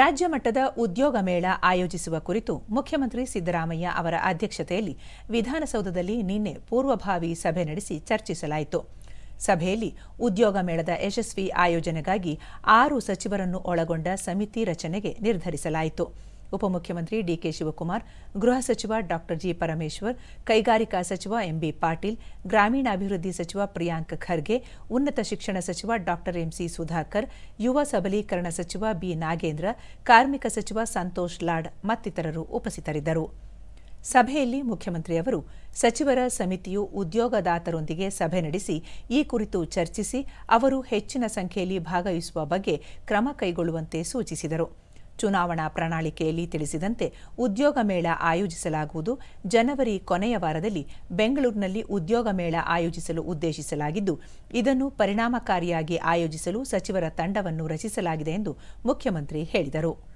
ರಾಜ್ಯ ಮಟ್ಟದ ಉದ್ಯೋಗ ಮೇಳ ಆಯೋಜಿಸುವ ಕುರಿತು ಮುಖ್ಯಮಂತ್ರಿ ಸಿದ್ದರಾಮಯ್ಯ ಅವರ ಅಧ್ಯಕ್ಷತೆಯಲ್ಲಿ ವಿಧಾನಸೌಧದಲ್ಲಿ ನಿನ್ನೆ ಪೂರ್ವಭಾವಿ ಸಭೆ ನಡೆಸಿ ಚರ್ಚಿಸಲಾಯಿತು. ಸಭೆಯಲ್ಲಿ ಉದ್ಯೋಗ ಮೇಳದ ಯಶಸ್ವಿ ಆಯೋಜನೆಗಾಗಿ ಆರು ಸಚಿವರನ್ನು ಒಳಗೊಂಡ ಸಮಿತಿ ರಚನೆಗೆ ನಿರ್ಧರಿಸಲಾಯಿತು. ಉಪಮುಖ್ಯಮಂತ್ರಿ ಡಿಕೆ ಶಿವಕುಮಾರ್, ಗೃಹ ಸಚಿವ ಡಾ ಜಿ ಪರಮೇಶ್ವರ್, ಕೈಗಾರಿಕಾ ಸಚಿವ ಎಂಬಿ ಪಾಟೀಲ್, ಗ್ರಾಮೀಣಾಭಿವೃದ್ಧಿ ಸಚಿವ ಪ್ರಿಯಾಂಕ್ ಖರ್ಗೆ, ಉನ್ನತ ಶಿಕ್ಷಣ ಸಚಿವ ಡಾ ಎಂಸಿ ಸುಧಾಕರ್, ಯುವ ಸಬಲೀಕರಣ ಸಚಿವ ಬಿ ನಾಗೇಂದ್ರ, ಕಾರ್ಮಿಕ ಸಚಿವ ಸಂತೋಷ್ ಲಾಡ್ ಮತ್ತಿತರರು ಉಪಸ್ಥಿತರಿದ್ದರು. ಸಭೆಯಲ್ಲಿ ಮುಖ್ಯಮಂತ್ರಿಯವರು ಸಚಿವರ ಸಮಿತಿಯು ಉದ್ಯೋಗದಾತರೊಂದಿಗೆ ಸಭೆ ನಡೆಸಿ ಈ ಕುರಿತು ಚರ್ಚಿಸಿ ಅವರು ಹೆಚ್ಚಿನ ಸಂಖ್ಯೆಯಲ್ಲಿ ಭಾಗವಹಿಸುವ ಬಗ್ಗೆ ಕ್ರಮ ಕೈಗೊಳ್ಳುವಂತೆ ಸೂಚಿಸಿದರು. ಚುನಾವಣಾ ಪ್ರಣಾಳಿಕೆಯಲ್ಲಿ ತಿಳಿಸಿದಂತೆ ಉದ್ಯೋಗ ಮೇಳ ಆಯೋಜಿಸಲಾಗುವುದು. ಜನವರಿ ಕೊನೆಯ ವಾರದಲ್ಲಿ ಬೆಂಗಳೂರಿನಲ್ಲಿ ಉದ್ಯೋಗ ಮೇಳ ಆಯೋಜಿಸಲು ಉದ್ದೇಶಿಸಲಾಗಿದ್ದು, ಇದನ್ನು ಪರಿಣಾಮಕಾರಿಯಾಗಿ ಆಯೋಜಿಸಲು ಸಚಿವರ ತಂಡವನ್ನು ರಚಿಸಲಾಗಿದೆ ಎಂದು ಮುಖ್ಯಮಂತ್ರಿ ಹೇಳಿದರು.